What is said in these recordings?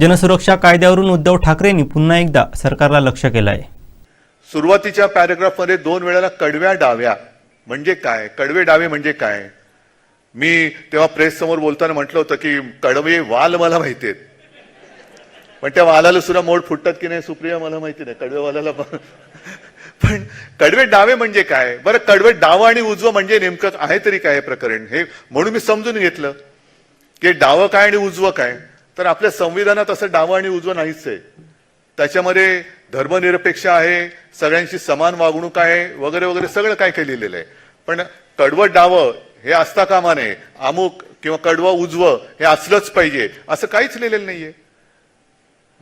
जनसुरक्षा कायद्यावरून उद्धव ठाकरेंनी पुन्हा एकदा सरकारला लक्ष केलं आहे सुरुवातीच्या पॅरेग्राफमध्ये दोन वेळेला कडव्या डाव्या. म्हणजे काय? कडवे डावे म्हणजे काय? मी तेव्हा प्रेस समोर बोलताना म्हटलं होतं की कडवे वाल मला माहिती आहेत. पण त्या वालाला सुद्धा मोड फुटतात की नाही सुप्रिया मला माहिती नाही. कडवे वालाला पण पण कडवे डावे म्हणजे काय? बरं कडवे डावं आणि उजवं म्हणजे नेमकं आहे तरी काय हे प्रकरण? हे म्हणून मी समजून घेतलं. की डावं काय आणि उजवं काय? तर आपल्या संविधानात असं डावं आणि उजवं नाहीच आहे त्याच्यामध्ये धर्मनिरपेक्ष आहे सगळ्यांशी समान वागणूक आहे वगैरे वगैरे सगळं काय काय लिहिलेलं आहे. पण कडवं डावं हे असता कामा नये अमुक किंवा कडवं उजवं हे असलंच पाहिजे. असं काहीच लिहिलेलं नाहीये.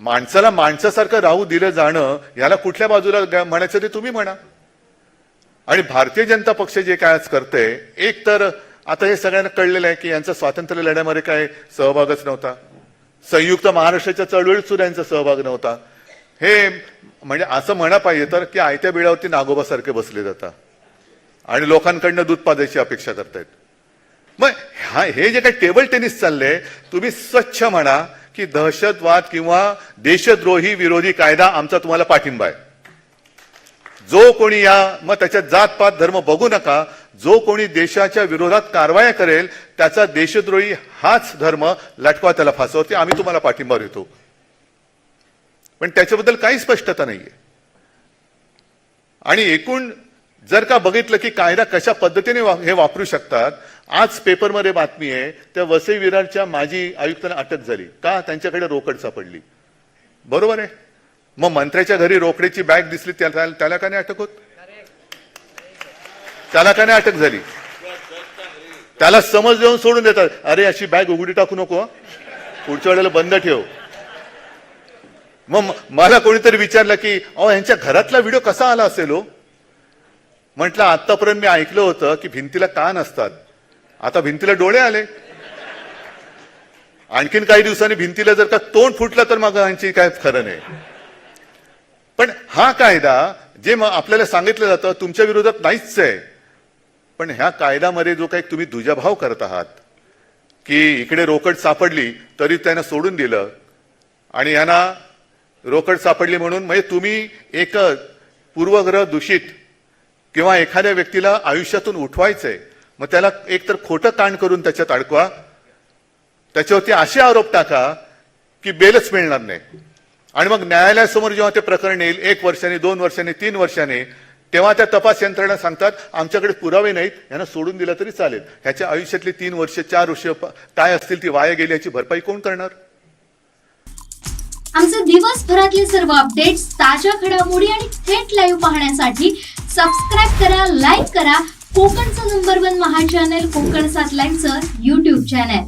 माणसाला माणसासारखं राहू दिलं जाणं याला कुठल्या बाजूला म्हणायचं ते तुम्ही म्हणा. आणि भारतीय जनता पक्ष जे काय आज करते एक तर आता हे सगळ्यांना कळलेलं आहे की यांचा स्वातंत्र्य लढ्यामध्ये काय सहभागच नव्हता. संयुक्त महाराष्ट्राच्या चळवळीत सुद्धा यांचा सहभाग नव्हता. हे म्हणजे असं म्हणा पाहिजे तर की आयत्या बिळावरती नागोबासारखे बसले जातात. आणि लोकांकडनं दूध पाजायची अपेक्षा करतायत. मग हा हे जे काही टेबल टेनिस चाललंय तुम्ही स्वच्छ म्हणा की दहशतवाद किंवा देशद्रोही विरोधी कायदा आमचा तुम्हाला पाठिंबा आहे. जो कोणी या मग त्याच्यात जात पात धर्म बघू नका जो कोणी देशाच्या विरोधात कारवाया करेल त्याचा देशद्रोही हाच धर्म लटकवा त्याला फासवते आम्ही तुम्हाला पाठिंबा देतो. पण त्याच्याबद्दल काही स्पष्टता नाहीये. आणि एकूण जर का बघितलं की कायदा कशा पद्धतीने वा- हे वापरू शकतात आज पेपरमध्ये बातमी आहे त्या वसई विरारच्या माजी आयुक्तांना अटक झाली. का? त्यांच्याकडे रोकड सापडली. बरोबर आहे? मग मंत्र्याच्या घरी रोकडेची बॅग दिसली त्याला त्याला का नाही अटक होत? त्याला का नाही अटक झाली. त्याला समज देऊन सोडून देतात. अरे अशी बॅग उघडी टाकू नको पुढच्या वेळेला बंद ठेव. मग मला कोणीतरी विचारलं की अहो यांच्या घरातला व्हिडिओ कसा आला असेल हो? म्हटलं आतापर्यंत मी ऐकलं होतं की भिंतीला कान असतात आता भिंतीला डोळे आले. आणखीन काही दिवसांनी भिंतीला जर का तोंड फुटलं तर मग यांची काय खरं नाही. पण हा कायदा जे मग आपल्याला सांगितलं जातं तुमच्या विरोधात नाहीच आहे. पण ह्या कायद्यामध्ये जो काही तुम्ही दुजाभाव करत आहात की इकडे रोकड सापडली तरी त्यांना सोडून दिलं. आणि यांना रोकड सापडली म्हणून म्हणजे तुम्ही एक पूर्वग्रह दूषित किंवा एखाद्या व्यक्तीला आयुष्यातून उठवायचंय मग त्याला एकतर खोटं कांड करून त्याच्यात अडकवा. त्याच्यावरती असे आरोप टाका की बेलच मिळणार नाही. आणि मग न्यायालयासमोर जेव्हा ते प्रकरण येईल एक वर्षाने दोन वर्षाने तीन वर्षाने तेव्हा त्या तपास यंत्रणा सांगतात आमच्याकडे पुरावे नाहीत यांना सोडून दिलं तरी चालेल. ह्याच्या आयुष्यातली तीन वर्ष चार वर्ष काय असतील ती वाया गेली याची भरपाई कोण करणार? आमचे दिवसभरातले सर्व अपडेट्स ताज्या घडामोडी आणि थेट लाईव्ह पाहण्यासाठी सबस्क्राईब करा लाईक करा. कोकणचं नंबर वन महा चॅनल कोकण सात लाईनचं युट्यूब चॅनल